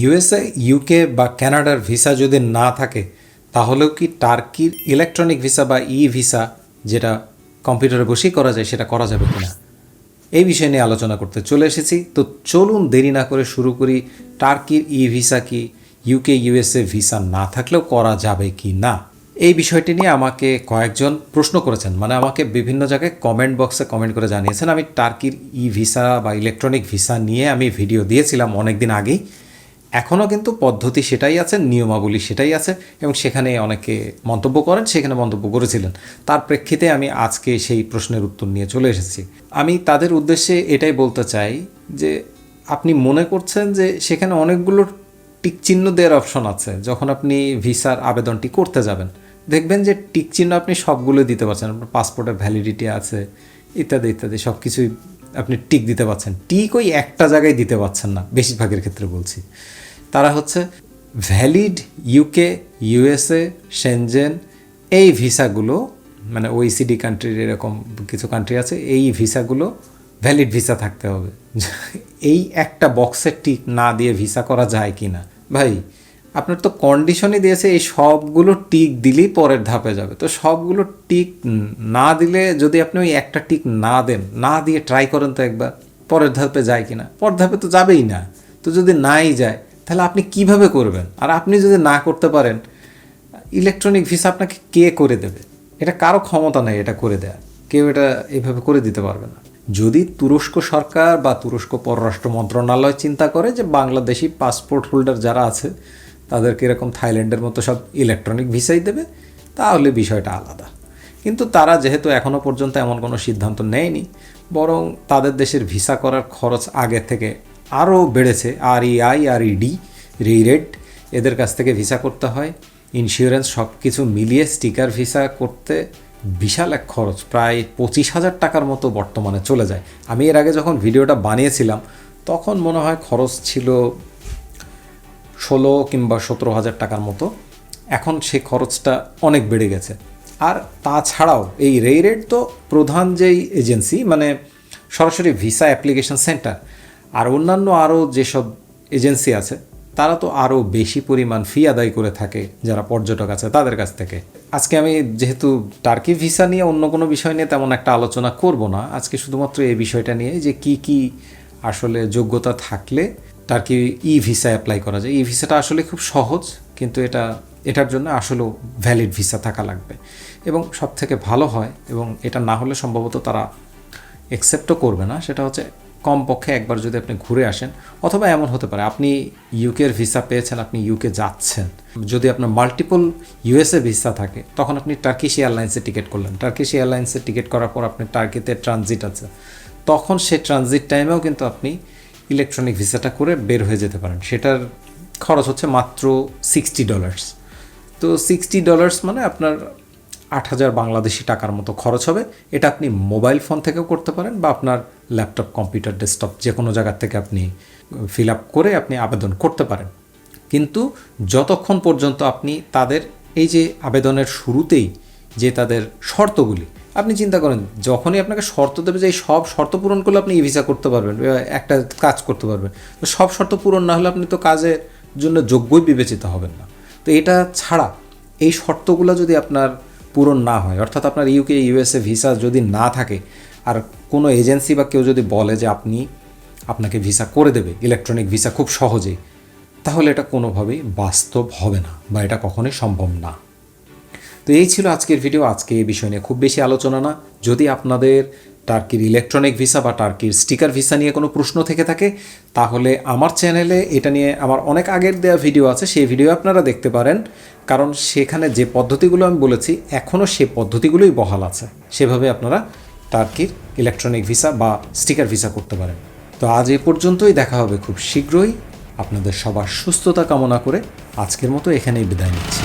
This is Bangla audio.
ইউএসএ ইউকে বা ক্যানাডার ভিসা যদি না থাকে, তাহলেও কি টার্কির ইলেকট্রনিক ভিসা বা ই ভিসা যেটা কম্পিউটারে বসেই করা যায়, সেটা করা যাবে কিনা? এই বিষয় নিয়ে আলোচনা করতে চলে এসেছি। তো চলুন দেরি না করে শুরু করি, টার্কির ই ভিসা কি ইউকে ইউএসএ ভিসা না থাকলেও করা যাবে কি না? এই বিষয়টি নিয়ে আমাকে কয়েকজন প্রশ্ন করেছেন মানে আমাকে বিভিন্ন জায়গায় কমেন্ট বক্সে কমেন্ট করে জানিয়েছেন, আমি টার্কির ই ভিসা বা ইলেকট্রনিক ভিসা নিয়ে আমি ভিডিও দিয়েছিলাম অনেক দিন আগেই। এখনও কিন্তু পদ্ধতি সেটাই আছে, নিয়মাবলী সেটাই আছে এবং সেখানে অনেকে মন্তব্য করেন, সেখানে মন্তব্য করেছিলেন। তার প্রেক্ষিতে আমি আজকে সেই প্রশ্নের উত্তর নিয়ে চলে এসেছি। আমি তাদের উদ্দেশ্যে এটাই বলতে চাই যে আপনি মনে করছেন যে সেখানে অনেকগুলো টিক চিহ্ন দেওয়ার অপশন আছে, যখন আপনি ভিসার আবেদনটি করতে যাবেন। দেখবেন যে টিক চিহ্ন আপনি সবগুলো দিতে পারছেন, আপনার পাসপোর্টের ভ্যালিডিটি আছে, ইত্যাদি ইত্যাদি সব কিছুই আপনি টিক দিতে পারছেন টিক ওই একটা জায়গায় দিতে পারছেন না, বেশিরভাগের ক্ষেত্রে বলছি। তারা হচ্ছে ভ্যালিড ইউকে ইউএসএ সেনজেন এই ভিসাগুলো মানে ওইসিডি কান্ট্রির এরকম কিছু কান্ট্রি আছে, এই ভিসাগুলো ভ্যালিড ভিসা থাকতে হবে। এই একটা বক্সের টিক না দিয়ে ভিসা করা যায় কি না ভাই আপনার তো কন্ডিশনই দিয়েছে, এই সবগুলো টিক দিলেই পরের ধাপে যাবে। তো সবগুলো টিক না দিলে যদি আপনি ওই একটা টিক না দেন, না দিয়ে ট্রাই করেন তো একবার, পরের ধাপে যায় কি না পরের ধাপে তো যাবেই না। তো যদি নাই যায়, তাহলে আপনি কীভাবে করবেন? আর আপনি যদি না করতে পারেন ইলেকট্রনিক ভিসা আপনাকে কে করে দেবে? এটা কারও ক্ষমতা নেই এটা করে দেয়া। কেউ এটা এভাবে করে দিতে পারবে না। যদি তুরস্ক সরকার বা তুরস্ক পররাষ্ট্র মন্ত্রণালয় চিন্তা করে যে বাংলাদেশি পাসপোর্ট হোল্ডার যারা আছে তাদেরকে এরকম থাইল্যান্ডের মতো সব ইলেকট্রনিক ভিসাই দেবে, তাহলে বিষয়টা আলাদা। কিন্তু তারা যেহেতু এখনও পর্যন্ত এমন কোনো সিদ্ধান্ত নেয়নি, বরং তাদের দেশের ভিসা করার খরচ আগের থেকে আরও বেড়েছে। আর ইআই আর ইডি রিরেড এদের কাছ থেকে ভিসা করতে হয়। ইন্স্যুরেন্স সব কিছু মিলিয়ে স্টিকার ভিসা করতে বিশাল এক খরচ, প্রায় পঁচিশ হাজার টাকার মতো বর্তমানে চলে যায়। আমি এর আগে যখন ভিডিওটা বানিয়েছিলাম, তখন মনে হয় খরচ ছিল ষোলো কিংবা সতেরো হাজার টাকার মতো। এখন সে খরচটা অনেক বেড়ে গেছে। আর তাছাড়াও এই রেইরেড তো প্রধান যেই এজেন্সি মানে সরাসরি ভিসা অ্যাপ্লিকেশন সেন্টার আর অন্যান্য আরও যেসব এজেন্সি আছে, তারা তো আরও বেশি পরিমাণ ফি আদায় করে থাকে যারা পর্যটক আছে তাদের কাছ থেকে। আজকে আমি যেহেতু টার্কি ভিসা নিয়ে অন্য কোনো বিষয় নিয়ে তেমন একটা আলোচনা করব না, আজকে শুধুমাত্র এই বিষয়টা নিয়ে যে কি কি আসলে যোগ্যতা থাকলে টার্কি ই ভিসা অ্যাপ্লাই করা যায়? ই ভিসাটা আসলে খুব সহজ, কিন্তু এটা, এটার জন্য আসলেও ভ্যালিড ভিসা থাকা লাগবে। এবং সব থেকে ভালো হয়, এবং এটা না হলে সম্ভবত তারা অ্যাকসেপ্টও করবে না, সেটা হচ্ছে কমপক্ষে একবার যদি আপনি ঘুরে আসেন, অথবা এমন হতে পারে, আপনি ইউকের ভিসা পেয়েছেন, আপনি ইউকে যাচ্ছেন। যদি আপনার মাল্টিপল ইউএসএ ভিসা থাকে, তখন আপনি টার্কিশ এয়ারলাইন্সে টিকিট করলেন। টার্কিশ এয়ারলাইন্সে টিকিট করার পর আপনি টার্কিতে ট্রানজিট আছে। তখন সেই ট্রানজিট টাইমেও কিন্তু আপনি ইলেকট্রনিক ভিসাটা করে বের হয়ে যেতে পারেন। সেটার খরচ হচ্ছে মাত্র সিক্সটি ডলার্স তো সিক্সটি ডলার্স মানে আপনার আট হাজার বাংলাদেশি টাকার মতো খরচ হবে। এটা আপনি মোবাইল ফোন থেকেও করতে পারেন বা আপনার ল্যাপটপ কম্পিউটার ডেস্কটপ যে কোনো জায়গার থেকে আপনি ফিল আপ করে আপনি আবেদন করতে পারেন। কিন্তু যতক্ষণ পর্যন্ত আপনি তাদের এই যে আবেদনের শুরুতেই যে তাদের শর্তগুলি আপনি চিন্তা করেন, যখনই আপনাকে শর্ত দেবে যে এই সব শর্ত পূরণ করলে আপনি ই ভিসা করতে পারবেন একটা কাজ করতে পারবেন, তো সব শর্ত পূরণ না হলে আপনি তো কাজের জন্য যোগ্যই বিবেচিত হবেন না। তো এটা ছাড়া এই শর্তগুলো যদি আপনার পূরণ না হয়, অর্থাৎ আপনার ইউকে ইউএসএ ভিসা যদি না থাকে, আর কোনো এজেন্সি বা কেউ যদি বলে যে আপনি আপনাকে ভিসা করে দেবে ইলেকট্রনিক ভিসা খুব সহজেই, তাহলে এটা কোনোভাবেই বাস্তব হবে না, বা এটা কখনোই সম্ভব না। তো এই ছিল আজকের ভিডিও আজকে এই বিষয় নিয়ে খুব বেশি আলোচনা না। যদি আপনাদের টার্কির ইলেকট্রনিক ভিসা বা টার্কির স্টিকার ভিসা নিয়ে কোনো প্রশ্ন থেকে থাকে, তাহলে আমার চ্যানেলে এটা নিয়ে আমার অনেক আগের দেওয়া ভিডিও আছে। সেই ভিডিও আপনারা দেখতে পারেন। কারণ সেখানে যে পদ্ধতিগুলো আমি বলেছি এখনও সে পদ্ধতিগুলোই বহাল আছে। সেভাবে আপনারা টার্কির ইলেকট্রনিক ভিসা বা স্টিকার ভিসা করতে পারেন। তো আজ এ পর্যন্তই দেখা হবে খুব শীঘ্রই। আপনাদের সবার সুস্থতা কামনা করে আজকের মতো এখানেই বিদায় নিচ্ছি।